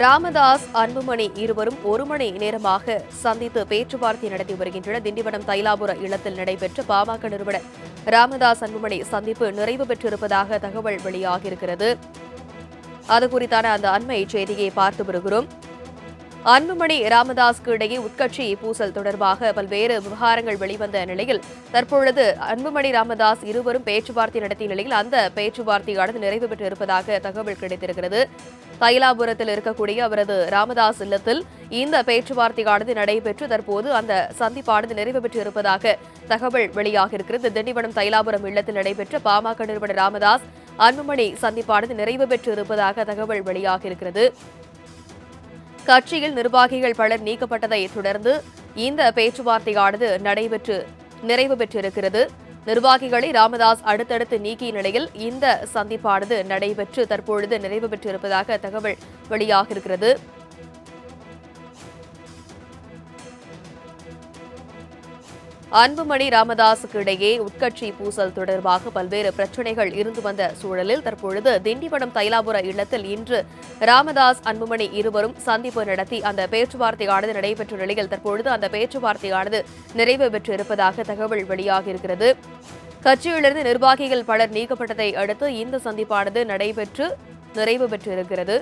ராமதாஸ் அன்புமணி இருவரும் ஒரு மணி நேரமாக சந்தித்து பேச்சுவார்த்தை நடத்தி வருகின்றனர். திண்டிவனம் தைலாபுர இல்லத்தில் நடைபெற்ற பாமக நிறுவனர் ராமதாஸ் அன்புமணி சந்திப்பு நிறைவு பெற்றிருப்பதாக தகவல் வெளியாகியிருக்கிறது. அது குறித்தான அந்த அண்மை செய்தியை பார்த்து வருகிறோம். அன்புமணி ராமதாஸ்க்கு இடையே உட்கட்சி பூசல் தொடர்பாக பல்வேறு விவகாரங்கள் வெளிவந்த நிலையில் தற்பொழுது அன்புமணி ராமதாஸ் இருவரும் பேச்சுவார்த்தை நடத்திய நிலையில் அந்த பேச்சுவார்த்தையானது நிறைவு பெற்றிருப்பதாக தகவல் கிடைத்திருக்கிறது. தைலாபுரத்தில் இருக்கக்கூடிய அவரது ராமதாஸ் இல்லத்தில் இந்த பேச்சுவார்த்தையானது நடைபெற்று தற்போது அந்த சந்திப்பானது நிறைவு பெற்றிருப்பதாக தகவல் வெளியாகியிருக்கிறது திண்டிவனம் தைலாபுரம் இல்லத்தில் நடைபெற்ற பாமக நிறுவனர் ராமதாஸ் அன்புமணி சந்திப்பானது நிறைவு பெற்று இருப்பதாக தகவல் வெளியாகியிருக்கிறது கட்சியில் நிர்வாகிகள் பலர் நீக்கப்பட்டதை தொடர்ந்து இந்த பேச்சுவார்த்தையானது நடைபெற்று நிறைவு பெற்றிருக்கிறது. நிர்வாகிகளை ராமதாஸ் அடுத்தடுத்து நீக்கிய நிலையில் இந்த சந்திப்பானது நடைபெற்று தற்பொழுது நிறைவு பெற்றிருப்பதாக தகவல் வெளியாகியிருக்கிறது. அன்புமணி ராமதாஸுக்கு இடையே உட்கட்சி பூசல் தொடர்பாக பல்வேறு பிரச்சனைகள் இருந்து வந்த சூழலில் தற்பொழுது திண்டிவனம் தைலாபுர இல்லத்தில் இன்று ராமதாஸ் அன்புமணி இருவரும் சந்திப்பு நடத்தி அந்த பேச்சுவார்த்தையானது நடைபெற்ற நிலையில் தற்பொழுது அந்த பேச்சுவார்த்தையானது நிறைவு பெற்றிருப்பதாக தகவல் வெளியாகியிருக்கிறது. கட்சியிலிருந்து நிர்வாகிகள் பலர் நீக்கப்பட்டதை அடுத்து இந்த சந்திப்பானது நடைபெற்று நிறைவு பெற்றிருக்கிறது.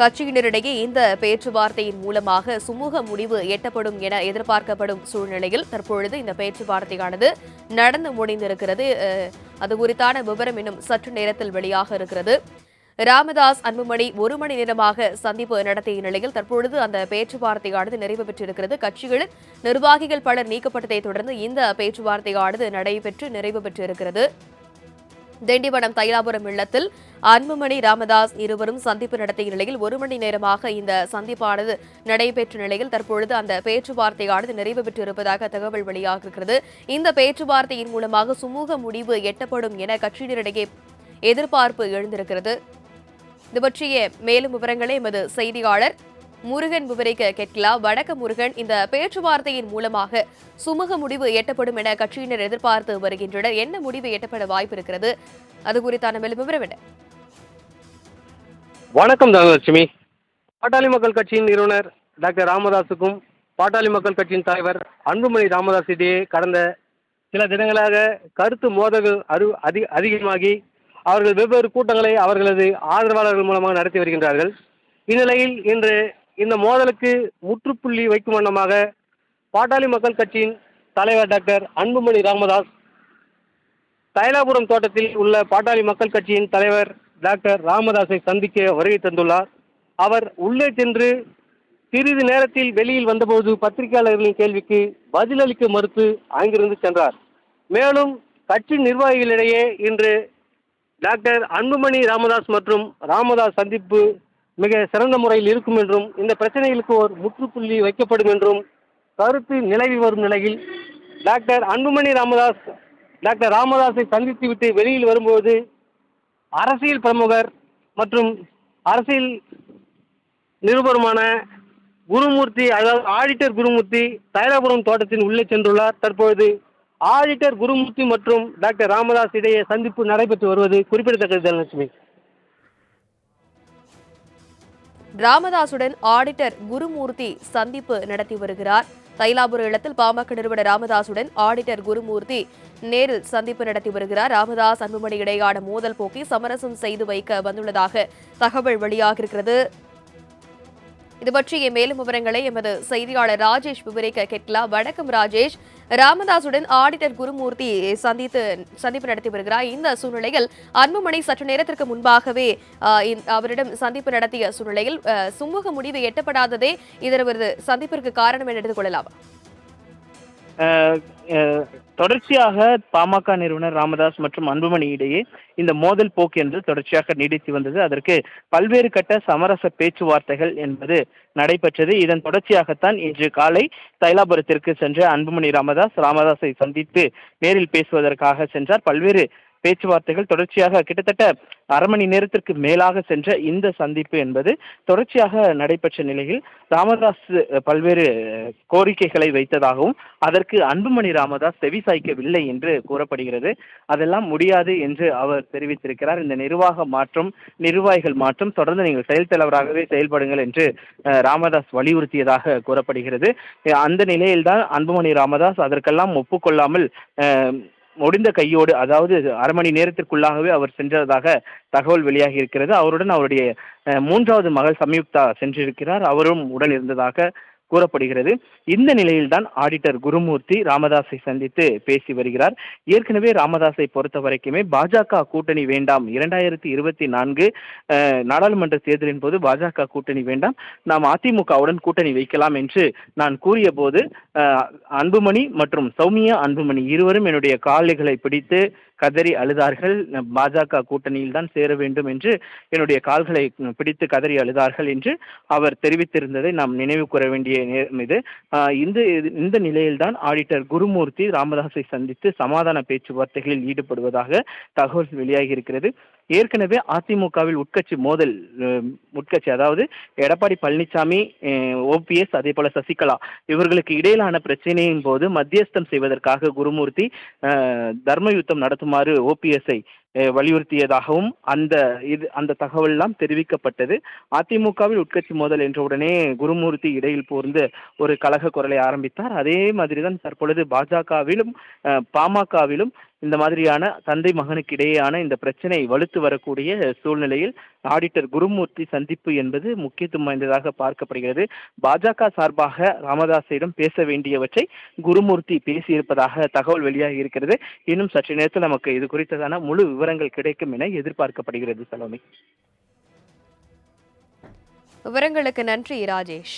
கட்சியினரிடையே இந்த பேச்சுவார்த்தையின் மூலமாக சுமூக முடிவு எட்டப்படும் என எதிர்பார்க்கப்படும் சூழ்நிலையில் தற்பொழுது இந்த பேச்சுவார்த்தையானது நடந்து முடிந்திருக்கிறது. அது குறித்தான விவரம் இன்னும் சற்று நேரத்தில் வெளியாக இருக்கிறது. ராமதாஸ் அன்புமணி ஒரு மணி நேரமாக சந்திப்பு நடத்திய நிலையில் தற்பொழுது அந்த பேச்சுவார்த்தையானது நிறைவு பெற்றிருக்கிறது. கட்சிகளின் நிர்வாகிகள் பலர் நீக்கப்பட்டதை தொடர்ந்து இந்த பேச்சுவார்த்தையானது நடைபெற்று நிறைவு பெற்றிருக்கிறது. திண்டிவனம் தைலாபுரம் இல்லத்தில் அன்புமணி ராமதாஸ் இருவரும் சந்திப்பு நடத்திய நிலையில் ஒரு மணி நேரமாக இந்த சந்திப்பானது நடைபெற்ற நிலையில் தற்பொழுது அந்த பேச்சுவார்த்தையானது நிறைவு பெற்றிருப்பதாக தகவல் வெளியாகிறது இந்த பேச்சுவார்த்தையின் மூலமாக சுமூக முடிவு எட்டப்படும் என கட்சியினரிடையே எதிர்பார்ப்பு எழுந்திருக்கிறது. இது பற்றிய மேலும் விவரங்களை எமது செய்தியாளர் முருகன் விவரிக்க கேட்கலாம். வடக்கு முருகன். இந்த பேச்சுவார்த்தையின் மூலமாக சுமூக முடிவு எட்டப்படும் என கட்சியினர் எதிர்பார்த்து வருகின்றனர். என்ன முடிவு எட்டப்பட வாய்ப்பு இருக்கிறது? அது குறித்தான மேலும் விவரம் என்ன? வணக்கம் தனலட்சுமி. பாட்டாளி மக்கள் கட்சியின் நிறுவனர் டாக்டர் ராமதாஸுக்கும் பாட்டாளி மக்கள் கட்சியின் தலைவர் அன்புமணி ராமதாஸ் இடையே கடந்த சில தினங்களாக கருத்து மோதல்கள் அரு அதி அதிகமாகி அவர்கள் வெவ்வேறு கூட்டங்களை அவர்களது ஆதரவாளர்கள் மூலமாக நடத்தி வருகின்றார்கள். இந்நிலையில் இன்று இந்த மோதலுக்கு முற்றுப்புள்ளி வைக்கும் வண்ணமாக பாட்டாளி மக்கள் கட்சியின் தலைவர் டாக்டர் அன்புமணி ராமதாஸ் தைலாபுரம் தோட்டத்தில் உள்ள பாட்டாளி மக்கள் கட்சியின் தலைவர் டாக்டர் ராமதாஸை சந்திக்க வருகை தந்துள்ளார். அவர் உள்ளே சென்று சிறிது நேரத்தில் வெளியில் வந்தபோது பத்திரிகையாளர்களின் கேள்விக்கு பதிலளிக்க மறுத்து அங்கிருந்து சென்றார். மேலும் கட்சி நிர்வாகிகளிடையே இன்று டாக்டர் அன்புமணி ராமதாஸ் மற்றும் ராமதாஸ் சந்திப்பு மிக சிறந்த முறையில் இருக்கும் என்றும் இந்த பிரச்சனைகளுக்கு ஒரு முற்றுப்புள்ளி வைக்கப்படும் என்றும் கருத்து நிலவி வரும் நிலையில் டாக்டர் அன்புமணி ராமதாஸ் டாக்டர் ராமதாஸை சந்தித்துவிட்டு வெளியில் வரும்போது அரசியல் பிரமுகர் மற்றும் அரசியல் நிருபருமான குருமூர்த்தி அதாவது ஆடிட்டர் குருமூர்த்தி தைலாபுரம் தோட்டத்தின் உள்ளே சென்றுள்ளார். தற்பொழுது ஆடிட்டர் குருமூர்த்தி மற்றும் டாக்டர் ராமதாஸ் இடையே சந்திப்பு நடைபெற்று வருவது குறிப்பிடத்தக்கது தனலட்சுமி. ராமதாசுடன் ஆடிட்டர் குருமூர்த்தி சந்திப்பு நடத்தி வருகிறார். தைலாபுர இல்லத்தில் பாமக நிறுவனர் ராமதாசுடன் ஆடிட்டர் குருமூர்த்தி நேரில் சந்திப்பு நடத்தி வருகிறார். ராமதாஸ் அன்புமணி இடையான மோதல் போக்கி சமரசம் செய்து வைக்க வந்துள்ளதாக தகவல் வெளியாகியிருக்கிறது. இது பற்றிய மேலும் விவரங்களை எமது செய்தியாளர் ராஜேஷ் விவரிக்க கேட்கலாம். வணக்கம் ராஜேஷ். ராமதாசுடன் ஆடிட்டர் குருமூர்த்தி சந்தித்து சந்திப்பு நடத்தி வருகிறார். இந்த சூழ்நிலையில் அன்புமணி சற்று நேரத்திற்கு முன்பாகவே அவரிடம் சந்திப்பு நடத்திய சூழ்நிலையில் சுமூக முடிவு எட்டப்படாததே இதரவரது சந்திப்பிற்கு காரணம் என எடுத்துக்கொள்ளலாம். அஹ் தொடர்ச்சியாக பாமக நிறுவனர் ராமதாஸ் மற்றும் அன்புமணி இடையே இந்த மோதல் போக்கு என்று தொடர்ச்சியாக நீடித்து வந்தது. அதற்கு பல்வேறு கட்ட சமரச பேச்சுவார்த்தைகள் என்பது நடைபெற்றது. இதன் தொடர்ச்சியாகத்தான் இன்று காலை தைலாபுரத்திற்கு சென்ற அன்புமணி ராமதாஸ் ராமதாஸை சந்தித்து நேரில் பேசுவதற்காக சென்றார். பல்வேறு பேச்சுவார்த்தைகள் தொடர்ச்சியாக கிட்டத்தட்ட அரை மணி நேரத்திற்கு மேலாக சென்ற இந்த சந்திப்பு என்பது தொடர்ச்சியாக நடைபெற்ற நிலையில் ராமதாஸ் பல்வேறு கோரிக்கைகளை வைத்ததாகவும் அதற்கு அன்புமணி ராமதாஸ் செவி சாய்க்கவில்லை என்று கூறப்படுகிறது. அதெல்லாம் முடியாது என்று அவர் தெரிவித்திருக்கிறார். இந்த நிர்வாக மாற்றம் நிர்வாகிகள் மாற்றம் தொடர்ந்து நீங்கள் செயல் தலைவராகவே செயல்படுங்கள் என்று ராமதாஸ் வலியுறுத்தியதாக கூறப்படுகிறது. அந்த நிலையில்தான் அன்புமணி ராமதாஸ் அதற்கெல்லாம் ஒப்புக்கொள்ளாமல் முடிந்த கையோடு அதாவது அரை மணி நேரத்திற்குள்ளாகவே அவர் சென்றதாக தகவல் வெளியாகி இருக்கிறது. அவருடன் அவருடைய மூன்றாவது மகள் சம்யுக்தா சென்றிருக்கிறார். அவரும் உடன் இருந்ததாக கூறப்படுகிறது. இந்த நிலையில்தான் ஆடிட்டர் குருமூர்த்தி ராமதாஸை சந்தித்து பேசி வருகிறார். ஏற்கனவே ராமதாஸை பொறுத்த வரைக்குமே பாஜக கூட்டணி வேண்டாம். இரண்டாயிரத்தி இருபத்தி நான்கு நாடாளுமன்ற தேர்தலின் போது பாஜக கூட்டணி வேண்டாம். நாம் அதிமுகவுடன் கூட்டணி வைக்கலாம் என்று நான் கூறிய போது அன்புமணி மற்றும் சௌமியா அன்புமணி இருவரும் என்னுடைய காலைகளை பிடித்து கதறி அழுதார்கள். பாஜக கூட்டணியில் தான் சேர வேண்டும் என்று என்னுடைய கால்களை பிடித்து கதறி அழுதார்கள் என்று அவர் தெரிவித்திருந்ததை நாம் நினைவு கூற வேண்டிய நேரம் இது இந்த இந்த நிலையில்தான் ஆடிட்டர் குருமூர்த்தி ராமதாஸை சந்தித்து சமாதான பேச்சுவார்த்தைகளில் ஈடுபடுவதாக தகவல் வெளியாகி இருக்கிறது ஏற்கனவே அதிமுகவில் உட்கட்சி மோதல் உட்கட்சி அதாவது எடப்பாடி பழனிசாமி ஓபிஎஸ் அதே போல சசிகலா இவர்களுக்கு இடையிலான பிரச்சனையின் போது மத்தியஸ்தம் செய்வதற்காக குருமூர்த்தி தர்ம யுத்தம் நடத்துமாறு ஓபிஎஸ்ஐ வலியுறுத்தியதாகவும் அந்த இது அந்த தகவல் எல்லாம் தெரிவிக்கப்பட்டது. அதிமுகவில் உட்கட்சி மோதல் என்ற உடனே குருமூர்த்தி இடையில் போர்ந்து ஒரு கலக குரலை ஆரம்பித்தார். அதே மாதிரி தான் தற்பொழுது பாஜகவிலும் பாமகவிலும் இந்த மாதிரியான தந்தை மகனுக்கு இடையேயான இந்த பிரச்சனை வலுத்து வரக்கூடிய சூழ்நிலையில் ஆடிட்டர் குருமூர்த்தி சந்திப்பு என்பது முக்கியத்துவம் வாய்ந்ததாக பார்க்கப்படுகிறது. பாஜக சார்பாக ராமதாஸிடம் பேச வேண்டியவற்றை குருமூர்த்தி பேசியிருப்பதாக தகவல் வெளியாகி இருக்கிறது. இன்னும் சற்று நேரத்தில் நமக்கு இது குறித்ததான முழு விவரங்கள் கிடைக்கும் என எதிர்பார்க்கப்படுகிறது சலோமி விவரங்களுக்கு நன்றி ராஜேஷ்.